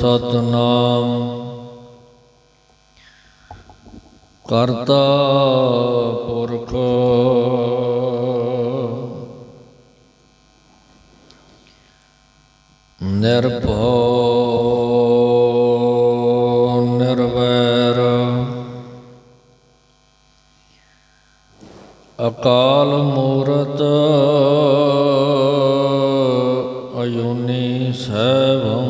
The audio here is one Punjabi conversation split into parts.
ਸਤਨਾਮ। ਕਰਤਾ ਪੁਰਖ। ਨਿਰਭਉ ਨਿਰਵੈਰ। ਅਕਾਲ ਮੂਰਤ ਅਯੁਨੀ ਸੈਭੰ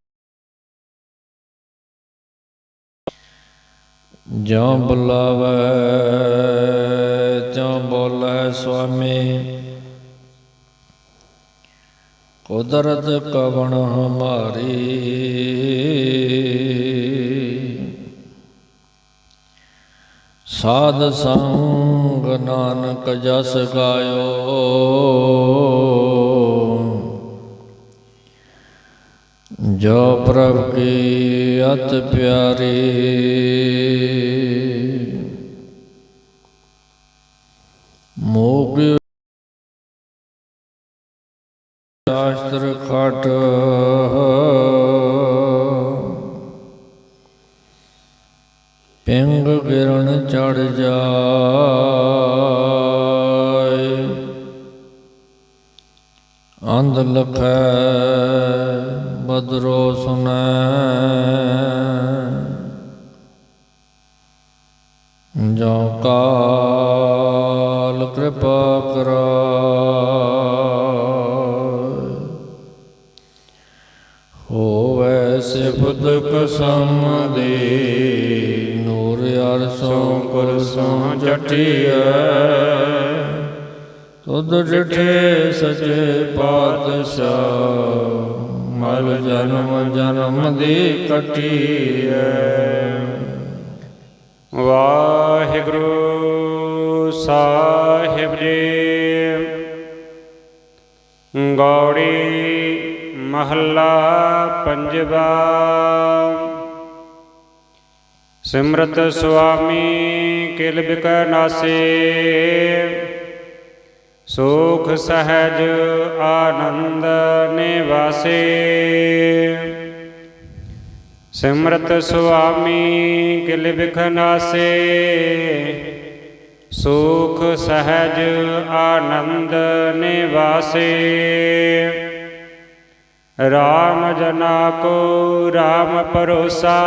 ਜਾਂ ਬੁਲਾਵੇ ਜਾਂ ਬੋਲੇ ਸੁਆਮੀ। ਕੁਦਰਤ ਕਵਣ ਹਮਾਰੀ। ਸਾਧ ਸੰਗ ਨਾਨਕ ਜਸ ਗਾਇਓ। ਜੋ ਪ੍ਰਭ ਕੀ ਅਤ ਪਿਆਰੀ। ਮੋਗ ਸ਼ਾਸਤਰ ਖਟ। ਪਿੰਗ ਗਿਰਨ ਚੜ ਜਾਏ। ਅੰਧ ਲਖੈ ਬਦਰੋ ਸੁਨੈ ਜੋ ਕਾਲ ਕਿਰਪਾ ਕਰਾਏ। ਹੋਵੇ ਸਿਫਤ ਕਸਮ ਦੇ ਨੂਰ ਅਰਸੋਂ ਕੁਰਸੋਂ ਜਟਿਐ। ਤੁਧ ਡਿਠੇ ਸਚੇ ਪਾਤਸ਼ਾਹ ਮਲ ਜਨਮ ਜਨਮ ਦੀ ਕਟਿਐ। ਵਾਹਿਗੁਰੂ ਸਾਹਿਬ ਜੀ, ਗੌੜੀ ਮਹੱਲਾ ਪੰਜਵਾ, ਸਿਮਰਤ ਸੁਆਮੀ ਕਿਲ ਬਿਕਨਾਸੇ ਸੁਖ ਸਹਿਜ ਆਨੰਦ ਨਿਵਾਸੇ। ਸਿਮਰਤ ਸੁਆਮੀ ਕਿਲ ਬਿਖਨਾਸੇ ਸੁਖ ਸਹਿਜ ਆਨੰਦ ਨਿਵਾਸੇ। ਰਾਮ ਜਨਾ ਕੋ ਰਾਮ ਪਰੋਸਾ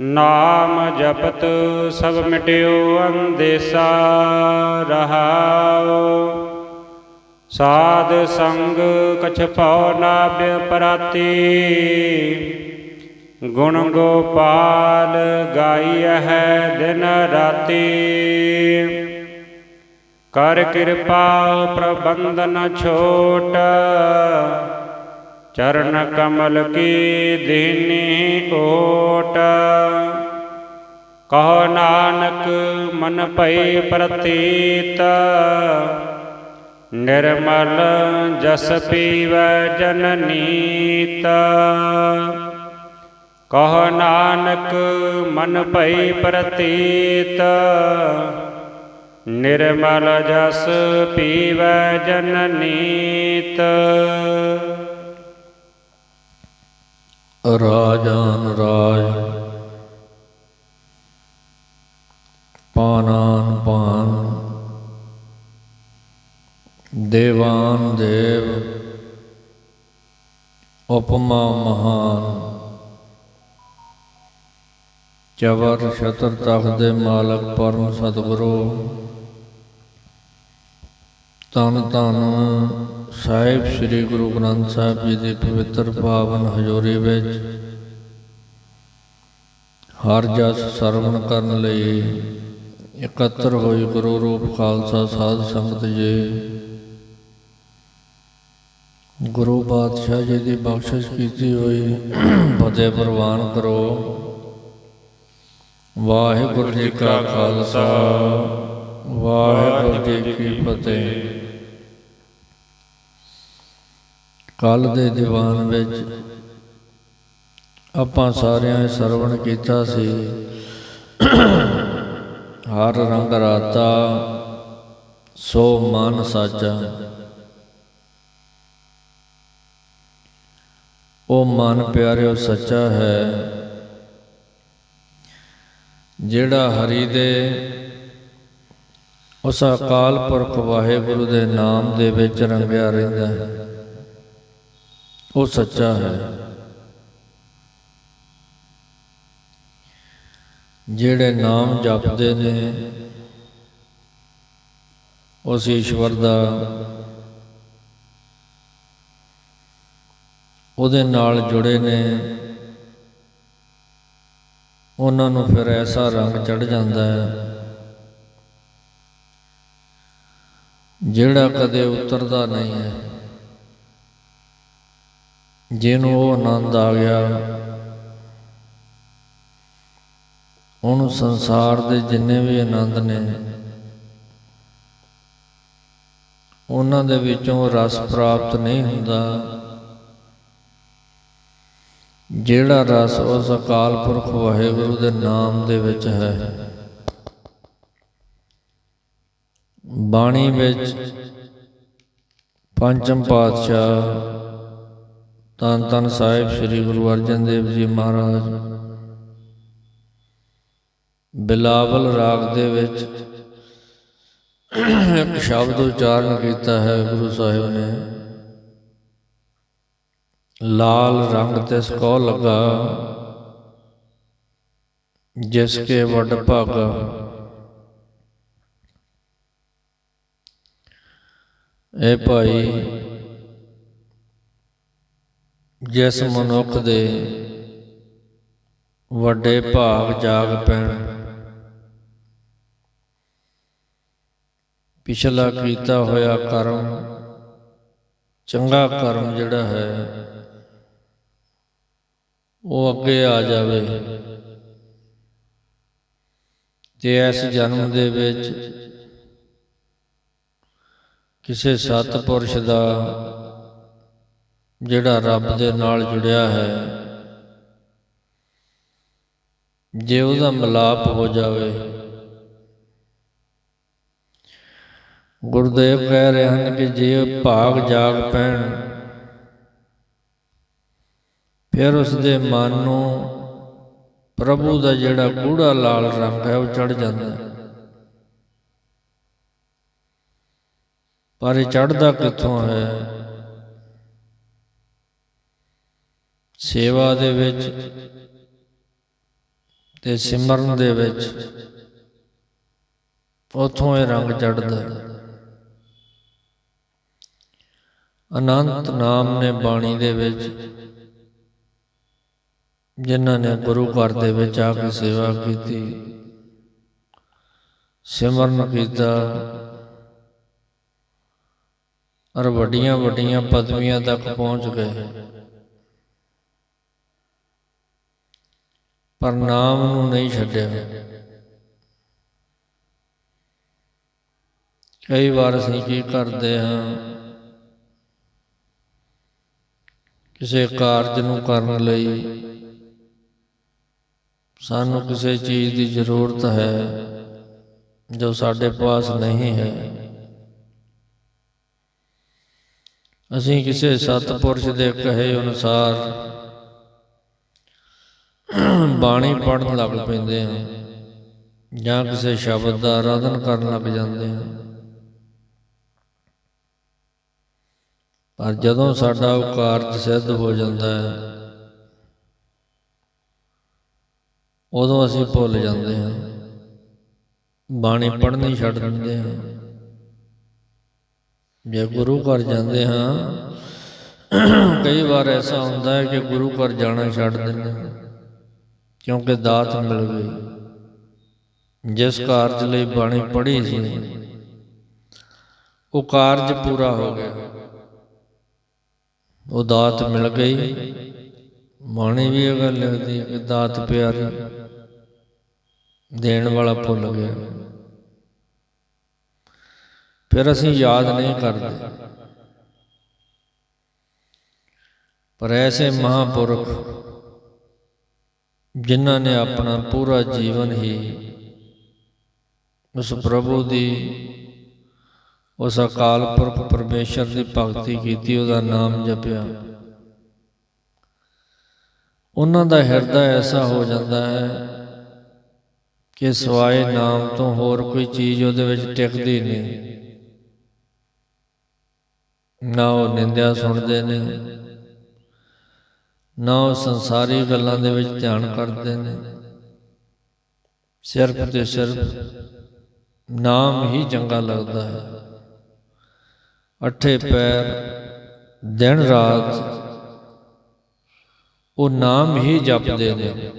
ਨਾਮ ਜਪਤ ਸਭ ਮਿਟਿਓ ਅੰਦੇਸਾ ਰਹਾਉ। ਸਾਧ ਸੰਗ ਕਛ ਭਉ ਨਾ ਬਿਪਰਾਤੀ। ਗੁਣ ਗੋਪਾਲ ਗਾਈ ਹੈ ਦਿਨ ਰਾਤੀ। ਕਰ ਕਿਰਪਾ ਪ੍ਰਬੰਧਨ ਛੋਟ। ਚਰਨ ਕਮਲ ਕੀ ਦੀਨੀ ਓਟ। ਕਹੋ ਨਾਨਕ ਮਨ ਭਈ ਪ੍ਰਤੀਤ। ਨਿਰਮਲ ਜਸ ਪੀਵੈ ਜਨਨੀਤ ਕਹ ਨਾਨਕ ਮਨ ਭਈ ਪ੍ਰਤੀਤ। ਨਿਰਮਲ ਜਸ ਪੀਵੈ ਜਨਨੀਤ ਰਾਜਾਨ ਰਾਜ। ਪਾਨਾਨ ਪਾਨ ਦੇਵਾਨ ਦੇਵ। ਉਪਮਾ ਮਹਾਨ। ਚਵਰ ਛਤਰ ਤਖਤ ਦੇ ਮਾਲਕ, ਪਰਮ ਸਤਿਗੁਰੂ। ਤਨ ਤਨ। ਸਾਹਿਬ ਸ੍ਰੀ ਗੁਰੂ ਗ੍ਰੰਥ ਸਾਹਿਬ ਜੀ ਦੀ ਪਵਿੱਤਰ ਪਾਵਨ ਹਜ਼ੂਰੀ ਵਿੱਚ ਹਰ ਜਸ ਸਰਵਣ ਕਰਨ ਲਈ ਇਕੱਤਰ ਹੋਈ ਗੁਰੂ ਰੂਪ ਖਾਲਸਾ ਸਾਧ ਸੰਗਤ ਜੀ। ਗੁਰੂ ਪਾਤਸ਼ਾਹ ਜੀ ਦੀ ਬਖਸ਼ਿਸ਼ ਕੀਤੀ ਹੋਈ ਫਤਿਹ ਪ੍ਰਵਾਨ ਕਰੋ। ਵਾਹਿਗੁਰੂ ਜੀ ਕਾ ਖਾਲਸਾ, ਵਾਹਿਗੁਰੂ ਜੀ ਕੀ ਫਤਿਹ। ਕੱਲ ਦੇ ਦੀਵਾਨ ਵਿੱਚ ਆਪਾਂ ਸਾਰਿਆਂ ਨੇ ਸਰਵਣ ਕੀਤਾ ਸੀ। ਹਰ ਰੰਗ ਰਾਤਾ, ਸੋ ਮਨ ਸਾਚਾ ਉਹ ਮਨ ਪਿਆਰਿਓ ਸੱਚਾ ਹੈ, ਜਿਹੜਾ ਹਰੀ ਦੇ ਉਸ ਅਕਾਲ ਪੁਰਖ ਵਾਹਿਗੁਰੂ ਦੇ ਨਾਮ ਦੇ ਵਿੱਚ ਰੰਗਿਆ ਰਹਿੰਦਾ ਹੈ। ਉਹ ਸੱਚਾ ਹੈ। ਜਿਹੜੇ ਨਾਮ ਜਪਦੇ ਨੇ, ਉਸ ਈਸ਼ਵਰ ਦਾ, ਉਹਦੇ ਨਾਲ ਜੁੜੇ ਨੇ, ਉਹਨਾਂ ਨੂੰ ਫਿਰ ਐਸਾ ਰੰਗ ਚੜ ਜਾਂਦਾ ਹੈ, ਜਿਹੜਾ ਕਦੇ ਉਤਰਦਾ ਨਹੀਂ ਹੈ। ਜਿਹਨੂੰ ਉਹ ਆਨੰਦ ਆ ਗਿਆ, ਉਹਨੂੰ ਸੰਸਾਰ ਦੇ ਜਿੰਨੇ ਵੀ ਆਨੰਦ ਨੇ, ਉਹਨਾਂ ਦੇ ਵਿੱਚੋਂ ਰਸ ਪ੍ਰਾਪਤ ਨਹੀਂ ਹੁੰਦਾ। ਜਿਹੜਾ ਰਸ ਉਸ ਅਕਾਲ ਪੁਰਖ ਵਾਹਿਗੁਰੂ ਦੇ ਨਾਮ ਦੇ ਵਿੱਚ ਹੈ। ਬਾਣੀ ਵਿੱਚ ਪੰਚਮ ਪਾਤਸ਼ਾਹ ਤਨ ਤਨ ਸਾਹਿਬ ਸ੍ਰੀ ਗੁਰੂ ਅਰਜਨ ਦੇਵ ਜੀ ਮਹਾਰਾਜ। ਬਿਲਾਵਲ ਰਾਗ ਦੇ ਵਿੱਚ ਇੱਕ ਸ਼ਬਦ ਉਚਾਰਨ ਕੀਤਾ ਹੈ ਗੁਰੂ ਸਾਹਿਬ ਨੇ। ਲਾਲ ਰੰਗ ਤਿਸ ਕੋ ਲਗਾ, ਜਿਸ ਕੇ ਵੱਡ ਭਾਗਾ। ਇਹ ਭਾਈ ਜਿਸ ਮਨੁੱਖ ਦੇ ਵੱਡੇ ਭਾਗ ਜਾਗ ਪੈਣ। ਪਿਛਲਾ ਕੀਤਾ ਹੋਇਆ ਕਰਮ, ਚੰਗਾ ਕਰਮ ਜਿਹੜਾ ਹੈ, ਉਹ ਅੱਗੇ ਆ ਜਾਵੇ। ਤੇ ਇਸ ਜਨਮ ਦੇ ਵਿੱਚ ਕਿਸੇ ਸਤਪੁਰਸ਼ ਦਾ ਜਿਹੜਾ ਰੱਬ ਦੇ ਨਾਲ ਜੁੜਿਆ ਹੈ। ਜੇ ਉਹਦਾ ਮਿਲਾਪ ਹੋ ਜਾਵੇ। ਗੁਰਦੇਵ ਕਹਿ ਰਹੇ ਹਨ ਕਿ ਜੇ ਭਾਗ ਜਾਗ ਪੈਣ ਫਿਰ ਉਸ ਦੇ ਮਨ ਨੂੰ ਪ੍ਰਭੂ ਦਾ ਜਿਹੜਾ ਗੂੜਾ ਲਾਲ ਰੰਗ ਹੈ ਉਹ ਚੜ ਜਾਂਦਾ ਹੈ। ਪਰ ਇਹ ਚੜਦਾ ਕਿੱਥੋਂ ਹੈ? ਸੇਵਾ ਦੇ ਵਿੱਚ ਤੇ ਸਿਮਰਨ ਦੇ ਵਿੱਚ ਉਥੋਂ ਇਹ ਰੰਗ ਚੜਦਾ ਹੈ। ਅਨੰਤ ਨਾਮ ਨੇ ਬਾਣੀ ਦੇ ਵਿੱਚ ਜਿਨ੍ਹਾਂ ਨੇ ਗੁਰੂ ਘਰ ਦੇ ਵਿੱਚ ਆ ਕੇ ਸੇਵਾ ਕੀਤੀ, ਸਿਮਰਨ ਕੀਤਾ ਔਰ ਵੱਡੀਆਂ ਵੱਡੀਆਂ ਪਦਵੀਆਂ ਤੱਕ ਪਹੁੰਚ ਗਏ। ਪਰ ਨਾਮ ਨੂੰ ਨਹੀਂ ਛੱਡਿਆ। ਕਈ ਵਾਰ ਅਸੀਂ ਕੀ ਕਰਦੇ ਹਾਂ, ਕਿਸੇ ਕਾਰਜ ਨੂੰ ਕਰਨ ਲਈ ਸਾਨੂੰ ਕਿਸੇ ਚੀਜ਼ ਦੀ ਜ਼ਰੂਰਤ ਹੈ ਜੋ ਸਾਡੇ ਪਾਸ ਨਹੀਂ ਹੈ। ਅਸੀਂ ਕਿਸੇ ਸਤਪੁਰਸ਼ ਦੇ ਕਹੇ ਅਨੁਸਾਰ ਬਾਣੀ ਪੜਨ ਲੱਗ ਪੈਂਦੇ ਹਾਂ ਜਾਂ ਕਿਸੇ ਸ਼ਬਦ ਦਾ ਆਰਾਧਨ ਕਰਨ ਲੱਗ ਜਾਂਦੇ ਹਾਂ ਪਰ ਜਦੋਂ ਸਾਡਾ ਉਹ ਕਾਰਜ ਸਿੱਧ ਹੋ ਜਾਂਦਾ ਹੈ, ਉਦੋਂ ਅਸੀਂ ਭੁੱਲ ਜਾਂਦੇ ਹਾਂ ਬਾਣੀ ਪੜ੍ਹਨੀ ਛੱਡ ਦਿੰਦੇ ਹਾਂ ਜੇ ਗੁਰੂ ਘਰ ਜਾਂਦੇ ਹਾਂ, ਕਈ ਵਾਰ ਐਸਾ ਹੁੰਦਾ ਹੈ ਕਿ ਗੁਰੂ ਘਰ ਜਾਣਾ ਛੱਡ ਦਿੰਦੇ ਹਾਂ ਕਿਉਂਕਿ ਦਾਤ ਮਿਲ ਗਈ। ਜਿਸ ਕਾਰਜ ਲਈ ਬਾਣੀ ਪੜ੍ਹੀ ਸੀ, ਉਹ ਕਾਰਜ ਪੂਰਾ ਹੋ ਗਿਆ। ਉਹ ਦਾਤ ਮਿਲ ਗਈ। ਬਾਣੀ ਵੀ ਇਹ ਗੱਲ ਲਿਖਦੀ ਹੈ ਕਿ ਦਾਤ ਪਿਆਰੀ ਦੇਣ ਵਾਲਾ ਭੁੱਲ ਗਿਆ। ਫਿਰ ਅਸੀਂ ਯਾਦ ਨਹੀਂ ਕਰਦੇ। ਪਰ ਐਸੇ ਮਹਾਪੁਰਖ ਜਿਨ੍ਹਾਂ ਨੇ ਆਪਣਾ ਪੂਰਾ ਜੀਵਨ ਹੀ ਉਸ ਪ੍ਰਭੂ ਦੀ ਉਸ ਅਕਾਲ ਪੁਰਖ ਪਰਮੇਸ਼ਰ ਦੀ ਭਗਤੀ ਕੀਤੀ ਉਹਦਾ ਨਾਮ ਜਪਿਆ। ਉਹਨਾਂ ਦਾ ਹਿਰਦਾ ਐਸਾ ਹੋ ਜਾਂਦਾ ਹੈ ਕਿ ਸਵਾਏ ਨਾਮ ਤੋਂ ਹੋਰ ਕੋਈ ਚੀਜ਼ ਉਹਦੇ ਵਿੱਚ ਟਿਕਦੀ ਨਹੀਂ। ਨਾ ਉਹ ਨਿੰਦਿਆ ਸੁਣਦੇ ਨੇ। ਨਾ ਉਹ ਸੰਸਾਰੀ ਗੱਲਾਂ ਦੇ ਵਿੱਚ ਧਿਆਨ ਕਰਦੇ ਨੇ। ਸਿਰਫ ਤੇ ਸਿਰਫ ਨਾਮ ਹੀ ਚੰਗਾ ਲੱਗਦਾ ਹੈ। ਅੱਠੇ ਪੈਰ, ਦਿਨ ਰਾਤ ਉਹ ਨਾਮ ਹੀ ਜਪਦੇ ਨੇ।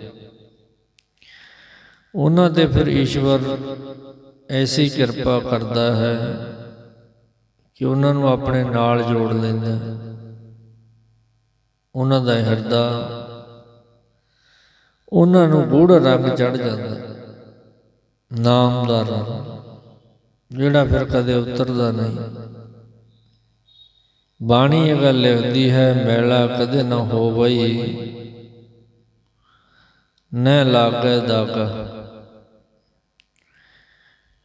ਉਹਨਾਂ ਤੇ ਫਿਰ ਈਸ਼ਵਰ ਐਸੀ ਕਿਰਪਾ ਕਰਦਾ ਹੈ ਕਿ ਉਹਨਾਂ ਨੂੰ ਆਪਣੇ ਨਾਲ ਜੋੜ ਲੈਂਦਾ ਹੈ। ਉਹਨਾਂ ਦਾ ਹਿਰਦਾ, ਉਹਨਾਂ ਨੂੰ ਗੂੜਾ ਰੰਗ ਚੜ ਜਾਂਦਾ ਨਾਮ ਦਾ ਰੰਗ, ਜਿਹੜਾ ਫਿਰ ਕਦੇ ਉਤਰਦਾ ਨਹੀਂ। ਬਾਣੀ ਇਹ ਗੱਲ ਲਿਖਦੀ ਹੈ, ਮੈਲਾ ਕਦੇ ਨਾ ਹੋਵਈ, ਨੈ ਲਾਗੇ ਦਾਗਾ।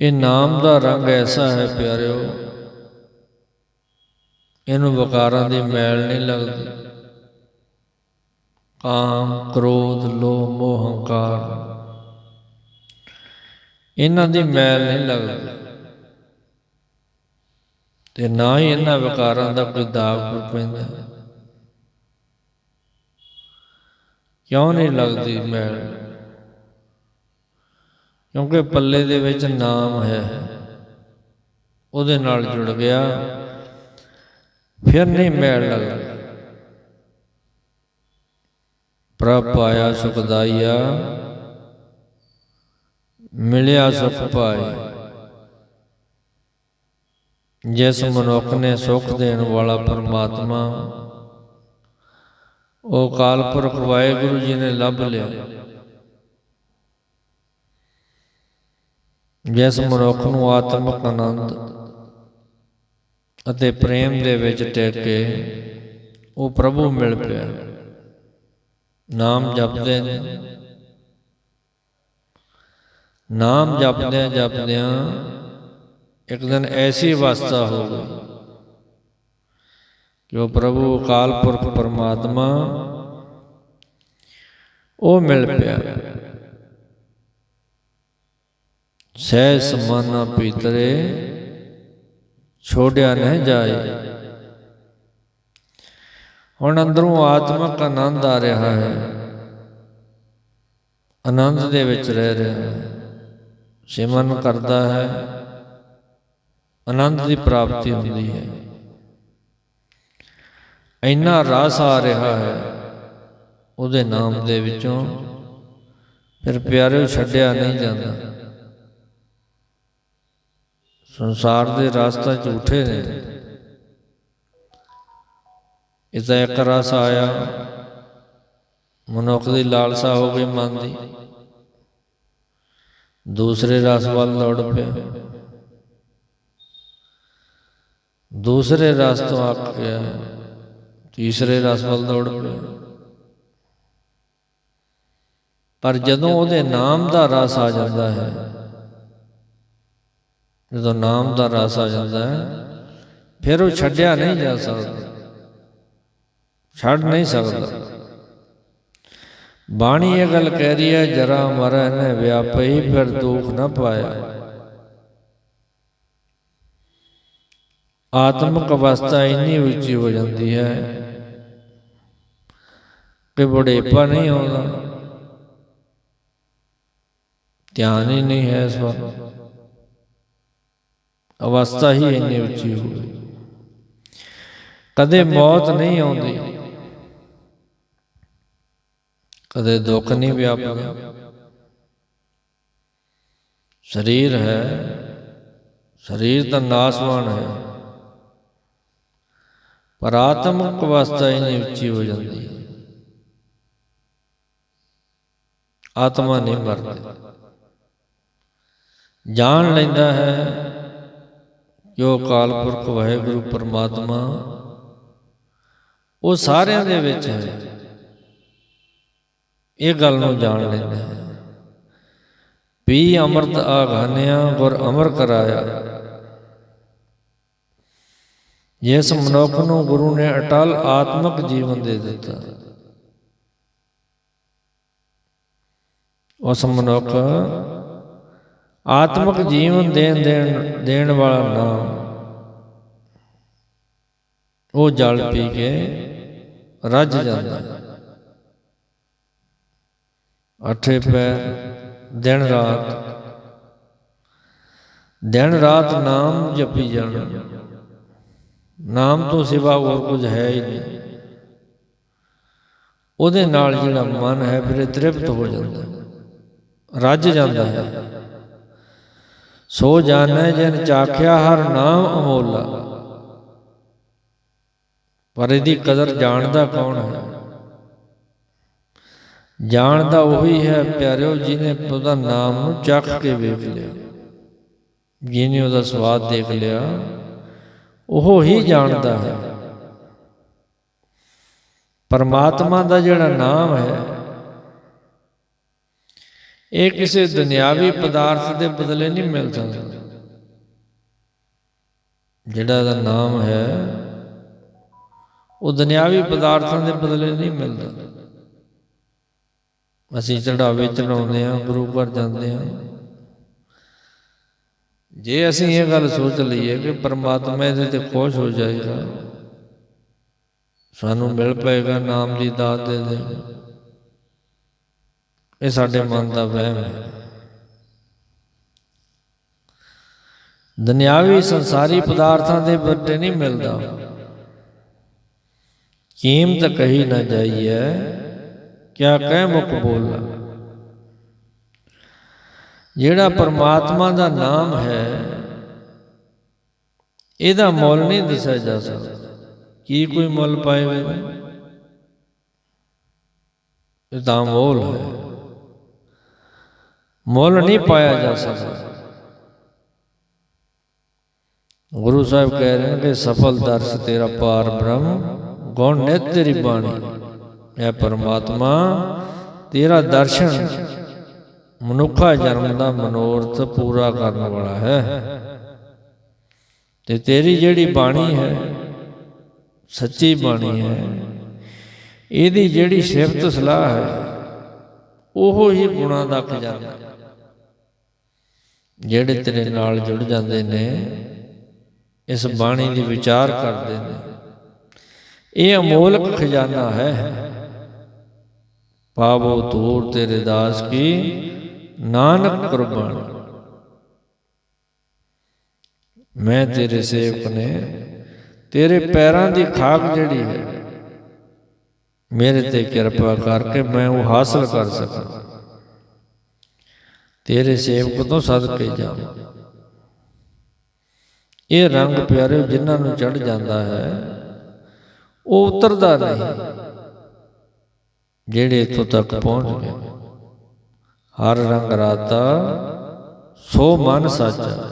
ਇਹ ਨਾਮ ਦਾ ਰੰਗ ਐਸਾ ਹੈ ਪਿਆਰਿਓ, ਇਹਨੂੰ ਵਕਾਰਾਂ ਦੀ ਮੈਲ ਨਹੀਂ ਲੱਗਦੀ। ਕਾਮ ਕ੍ਰੋਧ, ਲੋਭ, ਮੋਹ, ਹੰਕਾਰ। ਇਹਨਾਂ ਦੀ ਮੈਲ ਨਹੀਂ ਲੱਗਦੀ ਤੇ ਨਾ ਹੀ ਇਹਨਾਂ ਵਿਕਾਰਾਂ ਦਾ ਕੋਈ ਦਾਗ ਕੋਈ ਪੈਂਦਾ। ਕਿਉਂ ਨਹੀਂ ਲੱਗਦੀ ਮੈਲ? ਕਿਉਂਕਿ ਪੱਲੇ ਦੇ ਵਿੱਚ ਨਾਮ ਹੈ। ਉਹਦੇ ਨਾਲ ਜੁੜ ਗਿਆ, ਫਿਰ ਨਹੀਂ ਮੈਲ ਲੱਗਦੀ। ਪ੍ਰਭ ਪਾਇਆ ਸੁਖਦਾਈਆ ਮਿਲਿਆ ਸੁਖ ਪਾਏ। ਜਿਸ ਮਨੁੱਖ ਨੇ ਸੁਖ ਦੇਣ ਵਾਲਾ ਪਰਮਾਤਮਾ, ਉਹ ਕਾਲਪੁਰਖ ਵਾਹਿਗੁਰੂ ਜੀ ਨੇ ਲੱਭ ਲਿਆ। ਜਿਸ ਮਨੁੱਖ ਨੂੰ ਆਤਮਿਕ ਆਨੰਦ ਅਤੇ ਪ੍ਰੇਮ ਦੇ ਵਿੱਚ ਟਿਕ ਕੇ ਉਹ ਪ੍ਰਭੂ ਮਿਲ ਪਿਆ। ਨਾਮ ਜਪਦੇ ਨੇ ਨਾਮ ਜਪਦਿਆਂ ਜਪਦਿਆਂ ਇੱਕ ਦਿਨ ਐਸੀ ਅਵਸਥਾ ਹੋ ਗਈ ਕਿ ਉਹ ਪ੍ਰਭੂ ਅਕਾਲ ਪੁਰਖ ਪਰਮਾਤਮਾ ਉਹ ਮਿਲ ਪਿਆ। ਸਹਿ ਸਮਾਨਾ ਪੀਤਰੇ ਛੋੜਿਆ ਨਹੀਂ ਜਾਏ। ਹੁਣ ਅੰਦਰੋਂ ਆਤਮਕ ਆਨੰਦ ਆ ਰਿਹਾ ਹੈ। ਆਨੰਦ ਦੇ ਵਿੱਚ ਰਹਿ ਰਿਹਾ ਹੈ। ਸਿਮਰਨ ਕਰਦਾ ਹੈ। ਆਨੰਦ ਦੀ ਪ੍ਰਾਪਤੀ ਹੁੰਦੀ ਹੈ। ਇੰਨਾ ਰਸ ਆ ਰਿਹਾ ਹੈ ਉਹਦੇ ਨਾਮ ਦੇ ਵਿੱਚੋਂ। ਫਿਰ ਪਿਆਰਿਓ ਛੱਡਿਆ ਨਹੀਂ ਜਾਂਦਾ। ਸੰਸਾਰ ਦੇ ਰਸਤਾ ਝੂਠੇ ਨੇ। ਇਸ ਦਾ ਇੱਕ ਰਸ ਆਇਆ। ਮਨੁੱਖ ਦੀ ਲਾਲਸਾ ਹੋ ਗਈ ਮਨ ਦੀ। ਦੂਸਰੇ ਰਸ ਵੱਲ ਦੌੜ ਪਿਆ। ਦੂਸਰੇ ਰਸ ਤੋਂ ਅੱਕ ਗਿਆ। ਤੀਸਰੇ ਰਸ ਵੱਲ ਦੌੜ ਪਿਆ। ਪਰ ਜਦੋਂ ਉਹਦੇ ਨਾਮ ਦਾ ਰਸ ਆ ਜਾਂਦਾ ਹੈ, ਜਦੋਂ ਨਾਮ ਦਾ ਰਸ ਆ ਜਾਂਦਾ ਹੈ, ਫਿਰ ਉਹ ਛੱਡਿਆ ਨਹੀਂ ਜਾ ਸਕਦਾ। ਛੱਡ ਨਹੀਂ ਸਕਦਾ। ਬਾਣੀ ਇਹ ਗੱਲ ਕਹਿ ਰਹੀ ਹੈ ਜਰਾ ਮਰੈ ਨੇ ਵਿਆਪਈ ਫਿਰ ਦੁੱਖ ਨਾ ਪਾਇਆ। ਆਤਮਿਕ ਅਵਸਥਾ ਇੰਨੀ ਉੱਚੀ ਹੋ ਜਾਂਦੀ ਹੈ ਕਿ ਬੁਢੇਪਾ ਨਹੀਂ ਆਉਂਦਾ। ਧਿਆਨ ਹੀ ਨਹੀਂ ਹੈ ਇਸ ਵਾਰ ਅਵਸਥਾ ਹੀ ਇੰਨੀ ਉੱਚੀ ਹੋ ਗਈ। ਕਦੇ ਮੌਤ ਨਹੀਂ ਆਉਂਦੀ। ਕਦੇ ਦੁੱਖ ਨਹੀਂ ਵਿਆਪਦਾ। ਸਰੀਰ ਹੈ, ਸਰੀਰ ਤਾਂ ਨਾਸਵਾਨ ਹੈ। ਪਰ ਆਤਮਿਕ ਅਵਸਥਾ ਇੰਨੀ ਉੱਚੀ ਹੋ ਜਾਂਦੀ ਹੈ। ਆਤਮਾ ਨਹੀਂ ਮਰਦੀ। ਜਾਣ ਲੈਂਦਾ ਹੈ ਕਿ ਉਹ ਅਕਾਲ ਪੁਰਖ ਵਾਹਿਗੁਰੂ, ਪਰਮਾਤਮਾ ਉਹ ਸਾਰਿਆਂ ਦੇ ਵਿੱਚ ਹੈ। ਇਹ ਗੱਲ ਨੂੰ ਜਾਣ ਲੈਂਦਾ ਹੈ। ਪੀ ਅੰਮ੍ਰਿਤ ਆਗਾਨਿਆ ਗੁਰ ਅਮਰ ਕਰਾਇਆ। ਜਿਸ ਮਨੁੱਖ ਨੂੰ ਗੁਰੂ ਨੇ ਅਟਲ ਆਤਮਿਕ ਜੀਵਨ ਦੇ ਦਿੱਤਾ। ਉਸ ਮਨੁੱਖ ਆਤਮਿਕ ਜੀਵਨ ਦੇਣ ਦੇਣ ਦੇਣ ਵਾਲਾ ਨਾਮ ਉਹ ਜਲ ਪੀ ਕੇ ਰੱਜ ਜਾਂਦਾ। ਹੈ ਅਠੇ ਪੈਰ ਦਿਨ ਰਾਤ। ਦਿਨ ਰਾਤ ਨਾਮ ਜਪੀ ਜਾਣਾ। ਨਾਮ ਤੋਂ ਸਿਵਾ ਹੋਰ ਕੁਝ ਹੈ ਹੀ ਨਹੀਂ। ਉਹਦੇ ਨਾਲ ਜਿਹੜਾ ਮਨ ਹੈ ਫਿਰ ਤ੍ਰਿਪਤ ਹੋ ਜਾਂਦਾ ਰੱਜ ਜਾਂਦਾ ਹੈ। ਸੋ ਜਾਣੈ ਜਨ ਚਾਖਿਆ ਹਰ ਨਾਮ ਅਮੋਲਾ। ਪਰ ਇਹਦੀ ਕਦਰ ਜਾਣਦਾ ਕੌਣ ਹੈ? ਜਾਣਦਾ ਉਹੀ ਹੈ ਪਿਆਰਿਓ ਜਿਹਨੇ ਉਹਦਾ ਨਾਮ ਨੂੰ ਚੱਖ ਕੇ ਵੇਖ ਲਿਆ। ਜਿਹਨੇ ਉਹਦਾ ਸਵਾਦ ਦੇਖ ਲਿਆ, ਉਹ ਹੀ ਜਾਣਦਾ ਹੈ। ਪਰਮਾਤਮਾ ਦਾ ਜਿਹੜਾ ਨਾਮ ਹੈ, ਇਹ ਕਿਸੇ ਦੁਨਿਆਵੀ ਪਦਾਰਥ ਦੇ ਬਦਲੇ ਨਹੀਂ ਮਿਲ ਸਕਦਾ ਜਿਹੜਾ ਇਹਦਾ ਨਾਮ ਹੈ, ਉਹ ਦੁਨਿਆਵੀ ਪਦਾਰਥਾਂ ਦੇ ਬਦਲੇ ਨਹੀਂ ਮਿਲਦਾ। ਅਸੀਂ ਚੜਾਵੇ ਚੜਾਉਂਦੇ ਆ ਗੁਰੂ ਘਰ ਜਾਂਦੇ ਆ ਜੇ ਅਸੀਂ ਇਹ ਗੱਲ ਸੋਚ ਲਈਏ ਕਿ ਪਰਮਾਤਮਾ ਇਹਦੇ ਤੇ ਖੁਸ਼ ਹੋ ਜਾਏਗਾ, ਸਾਨੂੰ ਮਿਲ ਪਏਗਾ, ਨਾਮ ਦੀ ਦਾਤ ਦੇ ਦੇਗਾ ਇਹ ਸਾਡੇ ਮਨ ਦਾ ਵਹਿਮ ਹੈ। ਦੁਨਿਆਵੀ ਸੰਸਾਰੀ ਪਦਾਰਥਾਂ ਦੇ ਬੱਟੇ ਨਹੀਂ ਮਿਲਦਾ। ਕੀਮਤ ਕਹੀ ਨਾ ਜਾਈਏ ਕਿਆ ਕਹਿ ਮੁਖ ਬੋਲਾ ਜਿਹੜਾ ਪਰਮਾਤਮਾ ਦਾ ਨਾਮ ਹੈ, ਇਹਦਾ ਮੁੱਲ ਨਹੀਂ ਦੱਸਿਆ ਜਾ ਸਕਦਾ। ਕੀ ਕੋਈ ਮੁੱਲ ਪਾਏਗਾ ਇਹ ਤਾਂ ਮੁੱਲ ਹੈ। ਮੁੱਲ ਨਹੀਂ ਪਾਇਆ ਜਾ ਸਕਦਾ। ਗੁਰੂ ਸਾਹਿਬ ਕਹਿ ਰਹੇ ਨੇ ਸਫਲ ਦਰਸ ਤੇਰਾ ਪਾਰ ਬ੍ਰਹਮ, ਗੁਣ ਨਿਤ ਤੇਰੀ ਬਾਣੀ। ਇਹ ਪਰਮਾਤਮਾ, ਤੇਰਾ ਦਰਸ਼ਨ ਮਨੁੱਖਾ ਜਨਮ ਦਾ ਮਨੋਰਥ ਪੂਰਾ ਕਰਨ ਵਾਲਾ ਹੈ। ਤੇ ਤੇਰੀ ਜਿਹੜੀ ਬਾਣੀ ਹੈ, ਸੱਚੀ ਬਾਣੀ ਹੈ, ਇਹਦੀ ਜਿਹੜੀ ਸਿਫਤ ਸਲਾਹ ਹੈ, ਉਹ ਹੀ ਗੁਣਾ ਦਾ ਖਜ਼ਾਨਾ। ਜਿਹੜੇ ਤੇਰੇ ਨਾਲ ਜੁੜ ਜਾਂਦੇ ਨੇ, ਇਸ ਬਾਣੀ ਦੀ ਵਿਚਾਰ ਕਰਦੇ ਨੇ, ਇਹ ਅਮੋਲਕ ਖਜ਼ਾਨਾ ਹੈ। ਪਾਵੋ ਤੂਰ ਤੇਰੇ ਦਾਸ ਕੀ? ਨਾਨਕ ਕੁਰਬਾਨ। ਮੈਂ ਤੇਰੇ ਸੇਵਕ ਨੇ, ਤੇਰੇ ਪੈਰਾਂ ਦੀ ਖਾਕ ਜਿਹੜੀ ਹੈ, ਮੇਰੇ ਤੇ ਕਿਰਪਾ ਕਰਕੇ ਮੈਂ ਉਹ ਹਾਸਲ ਕਰ ਸਕਾਂ। ਤੇਰੇ ਸੇਵਕ ਤੋਂ ਸਦਕੇ ਜਾਵਾਂ। ਇਹ ਰੰਗ ਪਿਆਰੇ ਜਿਨ੍ਹਾਂ ਨੂੰ ਚੜ ਜਾਂਦਾ ਹੈ, ਉਹ ਉਤਰਦਾ ਨਹੀਂ। ਜਿਹੜੇ ਇੱਥੋਂ ਤੱਕ ਪਹੁੰਚ ਗਏ। ਹਰ ਰੰਗ ਰਾਤਾ ਸੋ ਮਨ ਸਾਚਾ।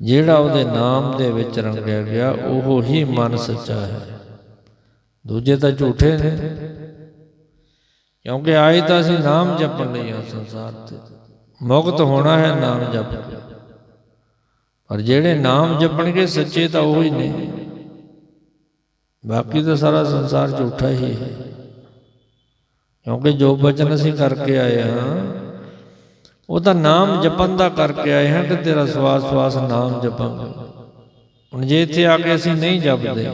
ਜਿਹੜਾ ਉਹਦੇ ਨਾਮ ਦੇ ਵਿੱਚ ਰੰਗਿਆ ਗਿਆ, ਉਹ ਹੀ ਮਨ ਸੱਚਾ ਹੈ। ਦੂਜੇ ਤਾਂ ਝੂਠੇ ਨੇ। ਕਿਉਂਕਿ ਆਏ ਤਾਂ ਅਸੀਂ ਨਾਮ ਜਪਣ ਲਈ ਆ ਸੰਸਾਰ ਤੇ। ਮੁਕਤ ਹੋਣਾ ਹੈ ਨਾਮ ਜਪ। ਕੇ ਪਰ ਜਿਹੜੇ ਨਾਮ ਜਪਣਗੇ ਸੱਚੇ ਤਾਂ ਉਹ ਹੀ ਨੇ। ਬਾਕੀ ਤਾਂ ਸਾਰਾ ਸੰਸਾਰ ਝੂਠਾ ਹੀ ਹੈ। ਕਿਉਂਕਿ ਜੋ ਬਚਨ ਅਸੀਂ ਕਰਕੇ ਆਏ ਹਾਂ, ਉਹ ਤਾਂ ਨਾਮ ਜਪਣ ਦਾ ਕਰਕੇ ਆਏ ਹਾਂ ਕਿ ਤੇਰਾ ਸਵਾਸ ਸਵਾਸ ਨਾਮ ਜਪਾਂਗੇ ਹੁਣ ਜੇ ਇੱਥੇ ਆ ਕੇ ਅਸੀਂ ਨਹੀਂ ਜਪਦੇ,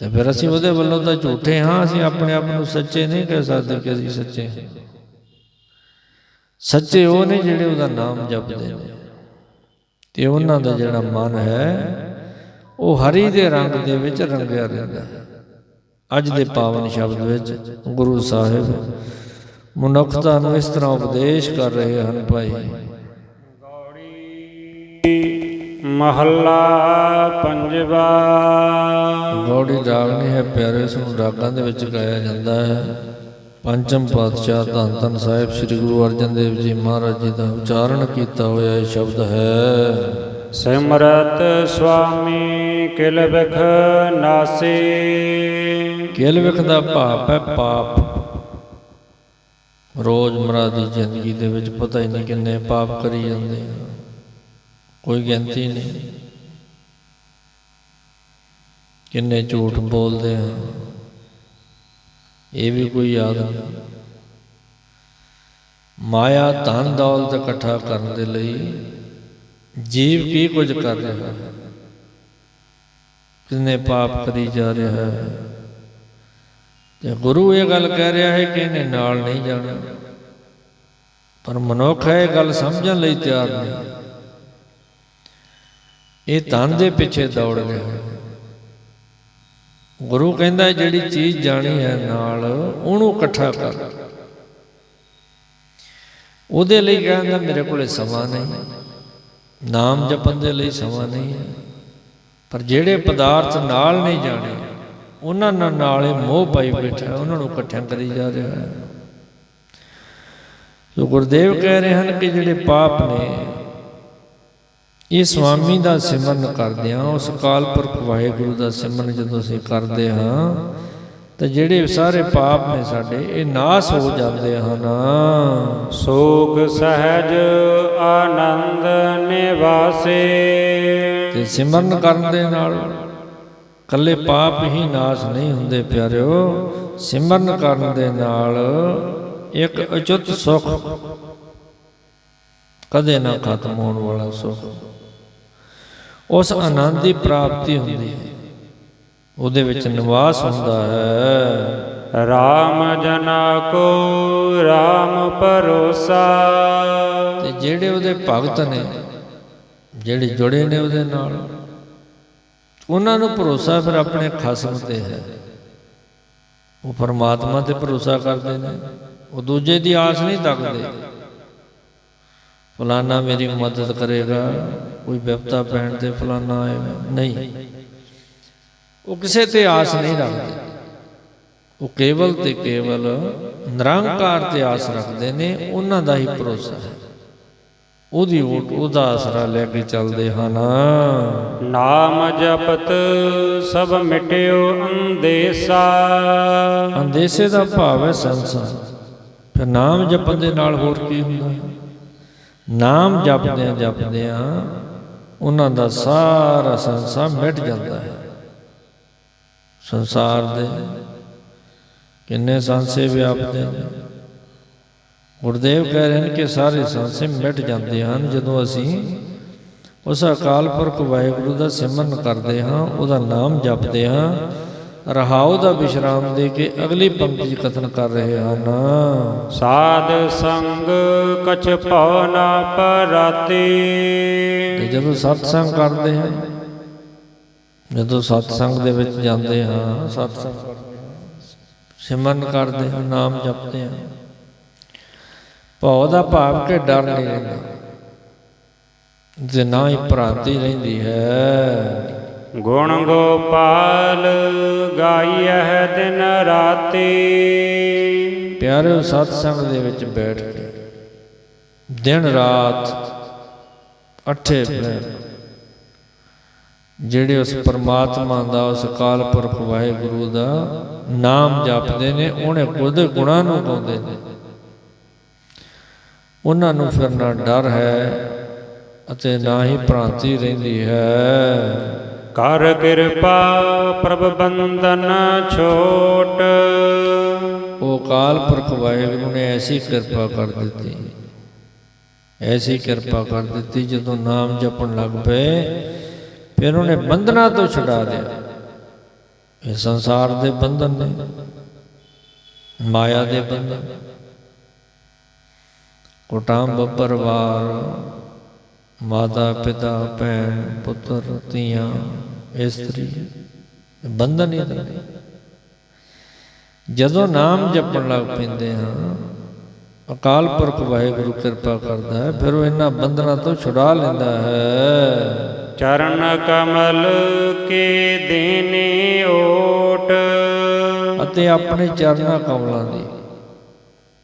ਤੇ ਫਿਰ ਅਸੀਂ ਉਹਦੇ ਵੱਲੋਂ ਤਾਂ ਝੂਠੇ ਹਾਂ, ਅਸੀਂ ਆਪਣੇ ਆਪ ਨੂੰ ਸੱਚੇ ਨਹੀਂ ਕਹਿ ਸਕਦੇ ਕਿ ਅਸੀਂ ਸੱਚੇ ਹਾਂ। ਸੱਚੇ ਉਹ ਨੇ ਜਿਹੜੇ ਉਹਦਾ ਨਾਮ ਜਪਦੇ ਨੇ। ਤੇ ਉਹਨਾਂ ਦਾ ਜਿਹੜਾ ਮਨ ਹੈ, ਉਹ ਹਰੀ ਦੇ ਰੰਗ ਦੇ ਵਿੱਚ ਰੰਗਿਆ ਰਹਿੰਦਾ ਹੈ। ਅੱਜ ਦੇ ਪਾਵਨ ਸ਼ਬਦ ਵਿੱਚ ਗੁਰੂ ਸਾਹਿਬ ਮਨੁੱਖਤਾ ਨੂੰ ਇਸ ਤਰ੍ਹਾਂ ਉਪਦੇਸ਼ ਕਰ ਰਹੇ ਹਨ ਭਾਈ। ਮਹੱਲਾ ਪੰਜਵਾ। ਗੌੜੀ ਨਹੀਂ ਹੈ ਪਿਆਰੇ ਇਸ ਨੂੰ ਰਾਗਾਂ ਦੇ ਵਿੱਚ ਗਾਇਆ ਜਾਂਦਾ ਹੈ। ਪੰਚਮ ਪਾਤਸ਼ਾਹ ਧੰਨ ਧੰਨ ਸਾਹਿਬ ਸ੍ਰੀ ਗੁਰੂ ਅਰਜਨ ਦੇਵ ਜੀ ਮਹਾਰਾਜ ਜੀ ਦਾ ਉਚਾਰਨ ਕੀਤਾ ਹੋਇਆ ਇਹ ਸ਼ਬਦ ਹੈ। ਸਿਮਰਤ ਸੁਆਮੀ ਕਿਲ ਬਿਖ ਨਾਸੀ। ਕਿਲ ਵਿਖ ਦਾ ਹੈ ਪਾਪ। ਰੋਜ਼ਮਰਾ ਦੀ ਜ਼ਿੰਦਗੀ ਦੇ ਵਿੱਚ ਪਤਾ ਹੀ ਨਹੀਂ ਕਿੰਨੇ ਪਾਪ ਕਰੀ ਜਾਂਦੇ ਆ। ਕੋਈ ਗਿਣਤੀ ਨਹੀਂ। ਕਿੰਨੇ ਝੂਠ ਬੋਲਦੇ ਆ। ਇਹ ਵੀ ਕੋਈ ਯਾਦ ਨਹੀਂ। ਮਾਇਆ ਧਨ ਦੌਲਤ ਇਕੱਠਾ ਕਰਨ ਦੇ ਲਈ ਜੀਵ ਕੀ ਕੁਝ ਕਰ ਰਿਹਾ ਹੈ? ਕਿੰਨੇ ਪਾਪ ਕਰੀ ਜਾ ਰਿਹਾ ਹੈ? ਤੇ ਗੁਰੂ ਇਹ ਗੱਲ ਕਹਿ ਰਿਹਾ ਹੈ ਕਿ ਇਹਨੇ ਨਾਲ ਨਹੀਂ ਜਾਣਾ। ਪਰ ਮਨੁੱਖ ਇਹ ਗੱਲ ਸਮਝਣ ਲਈ ਤਿਆਰ ਨਹੀਂ। ਇਹ ਧਨ ਦੇ ਪਿੱਛੇ ਦੌੜ ਰਿਹਾ ਗੁਰੂ ਕਹਿੰਦਾ ਜਿਹੜੀ ਚੀਜ਼ ਜਾਣੀ ਹੈ ਨਾਲ, ਉਹਨੂੰ ਇਕੱਠਾ ਕਰ। ਉਹਦੇ ਲਈ ਕਹਿੰਦਾ ਮੇਰੇ ਕੋਲੇ ਸਮਾਂ ਨਹੀਂ। ਨਾਮ ਜਪਣ ਦੇ ਲਈ ਸਮਾਂ ਨਹੀਂ। ਹੈ ਪਰ ਜਿਹੜੇ ਪਦਾਰਥ ਨਾਲ ਨਹੀਂ ਜਾਣੇ ਉਹਨਾਂ ਨਾਲ ਨਾਲੇ ਮੋਹ ਪਾਈ ਬੈਠਾ ਉਹਨਾਂ ਨੂੰ ਇਕੱਠਿਆਂ ਕਰੀ ਜਾ ਰਿਹਾ ਹੈ। ਜੋ ਗੁਰਦੇਵ ਕਹਿ ਰਹੇ ਹਨ ਕਿ ਜਿਹੜੇ ਪਾਪ ਨੇ ਇਹ ਸੁਆਮੀ ਦਾ ਸਿਮਰਨ ਕਰਦੇ ਹਾਂ। ਉਸ ਅਕਾਲ ਪੁਰਖ ਵਾਹਿਗੁਰੂ ਦਾ ਸਿਮਰਨ ਜਦੋਂ ਅਸੀਂ ਕਰਦੇ ਹਾਂ ਤਾਂ ਜਿਹੜੇ ਸਾਰੇ ਪਾਪ ਨੇ ਸਾਡੇ ਇਹ ਨਾਸ ਹੋ ਜਾਂਦੇ ਹਨ। ਸੋਗ ਸਹਿਜ ਆਨੰਦ ਨਿਵਾਸੇ। ਤੇ ਸਿਮਰਨ ਕਰਨ ਦੇ ਨਾਲ ਕੱਲੇ ਪਾਪ ਹੀ ਨਾਸ ਨਹੀਂ ਹੁੰਦੇ ਪਿਆਰਿਓ ਸਿਮਰਨ ਕਰਨ ਦੇ ਨਾਲ ਇੱਕ ਅਚੁੱਤ ਸੁਖ ਕਦੇ ਨਾ ਖਤਮ ਹੋਣ ਵਾਲਾ ਸੁਖ। ਉਸ ਆਨੰਦ ਦੀ ਪ੍ਰਾਪਤੀ ਹੁੰਦੀ ਹੈ। ਉਹਦੇ ਵਿੱਚ ਨਿਵਾਸ ਹੁੰਦਾ ਹੈ। ਰਾਮ ਜਨਾ ਕੋ ਰਾਮ ਪਰੋਸਾ ਤੇ ਜਿਹੜੇ ਉਹਦੇ ਭਗਤ ਨੇ ਜਿਹੜੇ ਜੁੜੇ ਨੇ ਉਹਦੇ ਨਾਲ ਉਹਨਾਂ ਨੂੰ ਭਰੋਸਾ ਫਿਰ ਆਪਣੇ ਖਸਮ ਤੇ ਹੈ। ਉਹ ਪਰਮਾਤਮਾ ਤੇ ਭਰੋਸਾ ਕਰਦੇ ਨੇ। ਉਹ ਦੂਜੇ ਦੀ ਆਸ ਨਹੀਂ ਤੱਕਦੇ। ਫਲਾਨਾ ਮੇਰੀ ਮਦਦ ਕਰੇਗਾ। ਕੋਈ ਵਿਪਤਾ ਪੈਣ ਤੇ ਫਲਾਨਾ ਆਏਗਾ। ਨਹੀਂ। ਉਹ ਕਿਸੇ ਤੇ ਆਸ ਨਹੀਂ ਰੱਖਦੇ। ਉਹ ਕੇਵਲ ਤੇ ਕੇਵਲ ਨਿਰੰਕਾਰ ਤੇ ਆਸ ਰੱਖਦੇ ਨੇ। ਉਹਨਾਂ ਦਾ ਹੀ ਭਰੋਸਾ ਹੈ। ਉਹਦੀ ਉਹਦਾ ਆਸਰਾ ਲੈ ਕੇ ਚੱਲਦੇ ਹਨ। ਨਾਮ ਜਪਤ ਸਭ ਮਿਟਿਓ ਅੰਦੇਸਾ। ਅੰਦੇਸੇ ਦਾ ਭਾਵ ਹੈ ਸੰਸਾਰ। ਫਿਰ ਨਾਮ ਜਪਣ ਦੇ ਨਾਲ ਹੋਰ ਕੀ ਹੁੰਦਾ? ਨਾਮ ਜਪਦਿਆਂ ਜਪਦਿਆਂ ਉਹਨਾਂ ਦਾ ਸਾਰਾ ਸੰਸਾਰ ਮਿਟ ਜਾਂਦਾ ਹੈ। ਸੰਸਾਰ ਦੇ ਕਿੰਨੇ ਸੰਸੇ ਵਿਆਪਦੇ ਨੇ? ਗੁਰਦੇਵ ਕਹਿ ਰਹੇ ਹਨ ਕਿ ਸਾਰੇ ਸੰਸੇ ਮਿਟ ਜਾਂਦੇ ਹਨ ਜਦੋਂ ਅਸੀਂ ਉਸ ਅਕਾਲ ਪੁਰਖ ਵਾਹਿਗੁਰੂ ਦਾ ਸਿਮਰਨ ਕਰਦੇ ਹਾਂ ਉਹਦਾ ਨਾਮ ਜਪਦੇ ਹਾਂ ਰਹਾਉ ਦਾ ਵਿਸ਼ਰਾਮ ਦੇ ਕੇ ਅਗਲੀ ਪੰਕਤੀ ਕਥਨ ਕਰ ਰਹੇ ਹਨ ਸਾਧ ਸੰਗ ਕਛ ਭਉ ਨਾ ਪਰਾਤੀ। ਤੇ ਜਦੋਂ ਸਤਸੰਗ ਕਰਦੇ ਹਾਂ ਜਦੋਂ ਸਤਸੰਗ ਦੇ ਵਿੱਚ ਜਾਂਦੇ ਹਾਂ ਸਤਸੰਗ ਕਰਦੇ ਹਾਂ ਸਿਮਰਨ ਕਰਦੇ ਹਾਂ ਨਾਮ ਜਪਦੇ ਹਾਂ। ਭਉ ਦਾ ਭਾਵ ਕਿ ਡਰ ਨਹੀਂ ਰਹਿੰਦਾ। ਜੇ ਨਾ ਹੀ ਭ੍ਰਾਂਤੀ ਰਹਿੰਦੀ ਹੈ। ਗੁਣ ਗੋਪਾਲ ਗਾਈਐ ਦਿਨ ਰਾਤੀ। ਪਿਆਰਿਓ ਸਤਸੰਗ ਦੇ ਵਿੱਚ ਬੈਠ ਕੇ ਦਿਨ ਰਾਤ ਅੱਠੇ ਪਹਿਰ ਜਿਹੜੇ ਉਸ ਪਰਮਾਤਮਾ ਦਾ ਉਸ ਅਕਾਲ ਪੁਰਖ ਵਾਹਿਗੁਰੂ ਦਾ ਨਾਮ ਜਪਦੇ ਨੇ ਉਹਨੇ ਉਹਦੇ ਗੁਣਾਂ ਨੂੰ ਗਾਉਂਦੇ ਨੇ। ਉਹਨਾਂ ਨੂੰ ਫਿਰ ਨਾ ਡਰ ਹੈ ਅਤੇ ਨਾ ਹੀ ਭ੍ਰਾਂਤੀ ਰਹਿੰਦੀ ਹੈ। ਕਰ ਕਿਰਪਾ ਪ੍ਰਭ ਬੰਦਨ ਛੋਟ। ਉਹ ਅਕਾਲ ਪੁਰਖ ਵਾਹਿਗੁਰੂ ਨੇ ਐਸੀ ਕਿਰਪਾ ਕਰ ਦਿੱਤੀ। ਐਸੀ ਕਿਰਪਾ ਕਰ ਦਿੱਤੀ ਜਦੋਂ ਨਾਮ ਜਪਣ ਲੱਗ ਪਏ ਫਿਰ ਉਹਨੇ ਬੰਧਨਾਂ ਤੋਂ ਛੁਡਾ ਦਿਆ ਇਹ ਸੰਸਾਰ ਦੇ ਬੰਧਨ ਨੇ ਮਾਇਆ ਦੇ ਬੰਧਨ ਕੁਟੰਬ ਪਰਿਵਾਰ ਮਾਤਾ ਪਿਤਾ ਭੈਣ ਪੁੱਤਰ ਧੀਆਂ ਇਸਤਰੀ ਬੰਧਨ ਹੀ ਨੇ ਜਦੋਂ ਨਾਮ ਜਪਣ ਲੱਗ ਪੈਂਦੇ ਹਾਂ ਅਕਾਲ ਪੁਰਖ ਵਾਹਿਗੁਰੂ ਕਿਰਪਾ ਕਰਦਾ ਹੈ ਫਿਰ ਉਹ ਇਹਨਾਂ ਬੰਧਨਾਂ ਤੋਂ ਛੁਡਾ ਲੈਂਦਾ ਹੈ। ਚਰਨ ਕਮਲ ਕੇ ਦੇਨੇ ਓਟ। ਅਤੇ ਆਪਣੇ ਚਰਨਾਂ ਕਮਲਾਂ ਦੀ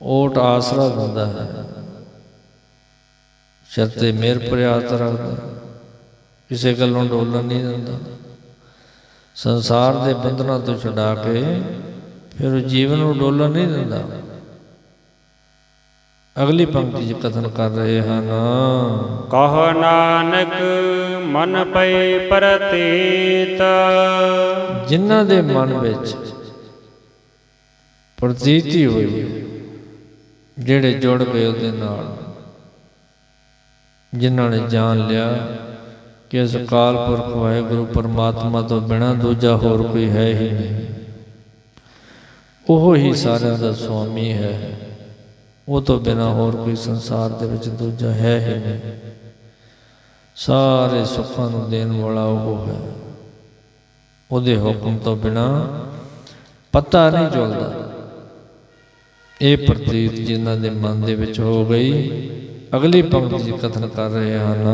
ਓਟ ਆਸਰਾ ਦਿੰਦਾ ਹੈ। ਸਿਰ ਤੇ ਮਿਹਰ ਹੱਥ ਰੱਖਦਾ। ਕਿਸੇ ਗੱਲੋਂ ਡੋਲਣ ਨਹੀਂ ਦਿੰਦਾ। ਸੰਸਾਰ ਦੇ ਬੰਧਨਾਂ ਤੋਂ ਛੁਡਾ ਕੇ ਫਿਰ ਜੀਵਨ ਨੂੰ ਡੋਲਣ ਨਹੀਂ ਦਿੰਦਾ। ਅਗਲੀ ਪੰਕਤੀ 'ਚ ਕਥਨ ਕਰ ਰਹੇ ਹਨ। ਕਹ ਨਾਨਕ ਮਨ ਪਈ ਪ੍ਰਤੀਤ। ਜਿਨ੍ਹਾਂ ਦੇ ਮਨ ਵਿੱਚ ਪ੍ਰਤੀਤੀ ਹੋਈ ਜਿਹੜੇ ਜੁੜ ਗਏ ਉਹਦੇ ਨਾਲ। ਜਿਨ੍ਹਾਂ ਨੇ ਜਾਣ ਲਿਆ ਕਿ ਇਸ ਅਕਾਲ ਪੁਰਖ ਵਾਹਿਗੁਰੂ ਪਰਮਾਤਮਾ ਤੋਂ ਬਿਨਾਂ ਦੂਜਾ ਹੋਰ ਕੋਈ ਹੈ ਹੀ ਨਹੀਂ। ਉਹ ਹੀ ਸਾਰਿਆਂ ਦਾ ਸੁਆਮੀ ਹੈ। ਉਹ ਤੋਂ ਬਿਨਾਂ ਹੋਰ ਕੋਈ ਸੰਸਾਰ ਦੇ ਵਿੱਚ ਦੂਜਾ ਹੈ ਹੀ ਨਹੀਂ। ਸਾਰੇ ਸੁੱਖਾਂ ਨੂੰ ਦੇਣ ਵਾਲਾ ਉਹ ਹੈ। ਉਹਦੇ ਹੁਕਮ ਤੋਂ ਬਿਨਾ ਪਤਾ ਨਹੀਂ ਚੱਲਦਾ। ਇਹ ਪ੍ਰਤੀਤ ਜਿਨ੍ਹਾਂ ਦੇ ਮਨ ਦੇ ਵਿੱਚ ਹੋ ਗਈ ਅਗਲੀ ਪੰਕਤੀ 'ਚ ਕਥਨ ਕਰ ਰਹੇ ਹਨ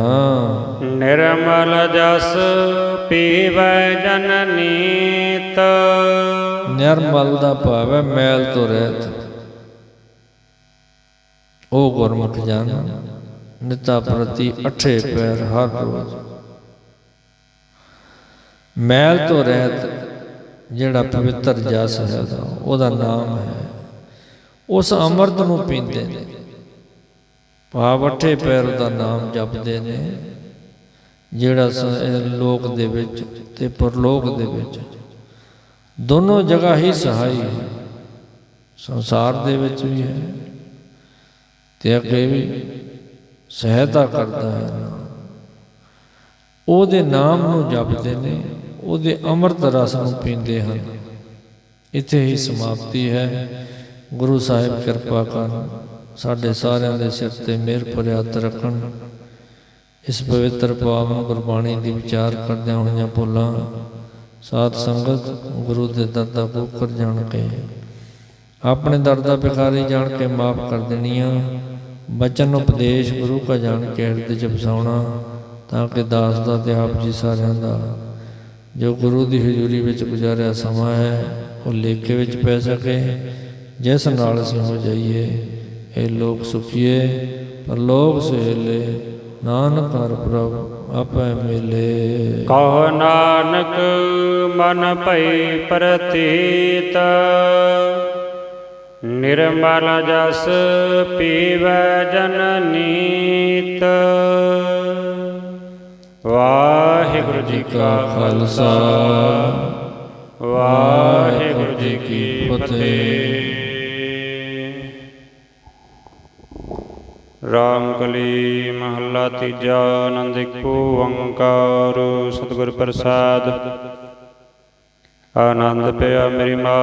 ਨਿਰਮਲ ਜਸ ਪੀਵੈ ਜਨ ਨੀਤ। ਨਿਰਮਲ ਦਾ ਭਾਵ ਹੈ ਮੈਲ ਤੋਂ ਰਹਿਤ ਉਹ ਗੁਰਮੁਖ ਜਨ ਨਿਤਾ ਪ੍ਰਤੀ ਅਠੇ ਪੈਰ ਹਰ ਰੋਜ਼। ਮੈਲ ਤੋਂ ਰਹਿਤ ਜਿਹੜਾ ਪਵਿੱਤਰ ਜਸ ਹੈ ਉਹਦਾ ਉਹਦਾ ਨਾਮ ਹੈ ਉਸ ਅੰਮ੍ਰਿਤ ਨੂੰ ਪੀਂਦੇ ਨੇ। ਭਾਵ ਅਠੇ ਪੈਰ ਦਾ ਨਾਮ ਜਪਦੇ ਨੇ, ਜਿਹੜਾ ਲੋਕ ਦੇ ਵਿੱਚ ਤੇ ਪਰਲੋਕ ਦੇ ਵਿੱਚ। ਦੋਨੋਂ ਜਗ੍ਹਾ ਹੀ ਸਹਾਈ ਹੈ। ਸੰਸਾਰ ਦੇ ਵਿੱਚ ਵੀ ਹੈ ਤੇ ਅੱਗੇ ਵੀ ਸਹਾਇਤਾ ਕਰਦਾ ਹੈ ਉਹਦੇ ਨਾਮ ਨੂੰ ਜਪਦੇ ਨੇ, ਉਹਦੇ ਅੰਮ੍ਰਿਤ ਰਸ ਨੂੰ ਪੀਂਦੇ ਹਨ। ਇੱਥੇ ਹੀ ਸਮਾਪਤੀ ਹੈ। ਗੁਰੂ ਸਾਹਿਬ ਕਿਰਪਾ ਕਰਨ। ਸਾਡੇ ਸਾਰਿਆਂ ਦੇ ਸਿਰ ਤੇ ਮਿਹਰ ਭਰਿਆ ਹੱਥ ਰੱਖਣ। ਇਸ ਪਵਿੱਤਰ ਪਾਵਨ ਗੁਰਬਾਣੀ ਦੀ ਵਿਚਾਰ ਕਰਦਿਆਂ ਹੋਈਆਂ ਭੁੱਲਾਂ, ਸਾਧ ਸੰਗਤ, ਗੁਰੂ ਦੇ ਦਰ ਦਾ ਬੋਕਰ ਜਾਣ ਕੇ, ਆਪਣੇ ਦਰ ਦਾ ਭਿਖਾਰੀ ਜਾਣ ਕੇ ਮਾਫ ਕਰ ਦੇਣੀਆਂ। ਬਚਨ ਉਪਦੇਸ਼ ਗੁਰੂ ਕਾ ਜਾਣ ਕੇ ਹਿਰਦੇ ਚ ਵਸਾਉਣਾ ਤਾਂ ਕਿ ਦਾਸ ਦਾ ਤੇ ਆਪ ਜੀ ਸਾਰਿਆਂ ਦਾ, ਜੋ ਗੁਰੂ ਦੀ ਹਜ਼ੂਰੀ ਵਿੱਚ ਗੁਜ਼ਾਰਿਆ ਸਮਾਂ ਹੈ, ਉਹ ਲੇਖੇ ਵਿੱਚ ਪੈ ਸਕੇ, ਜਿਸ ਨਾਲ ਅਸੀਂ ਹੋ ਜਾਈਏ। ਇਹ ਲੋਕ ਸੁਖੀਏ ਪਰ ਲੋਕ ਸੁਹੇਲੇ ਨਾਨਕ ਹਰ ਪ੍ਰਭ ਆਪੇ ਮਿਲੇ। ਕਹ ਨਾਨਕ ਮਨ ਭਈ ਪ੍ਰਤੀਤ। ਨਿਰਮਲ ਜਸ ਪੀਵੈ ਜਨ ਨੀਤ। ਵਾਹਿਗੁਰੂ ਜੀ ਕਾ ਖਾਲਸਾ। ਵਾਹਿਗੁਰੂ ਜੀ ਕੀ ਫਤਿਹ। ਰਾਮ ਕਲੀ ਮਹੱਲਾ ਤੀਜਾ ਆਨੰਦ ਇੱਕ ਓੰਕਾਰ ਸਤਿਗੁਰ ਪ੍ਰਸਾਦ। ਆਨੰਦ ਪਿਆ ਮੇਰੀ ਮਾਂ।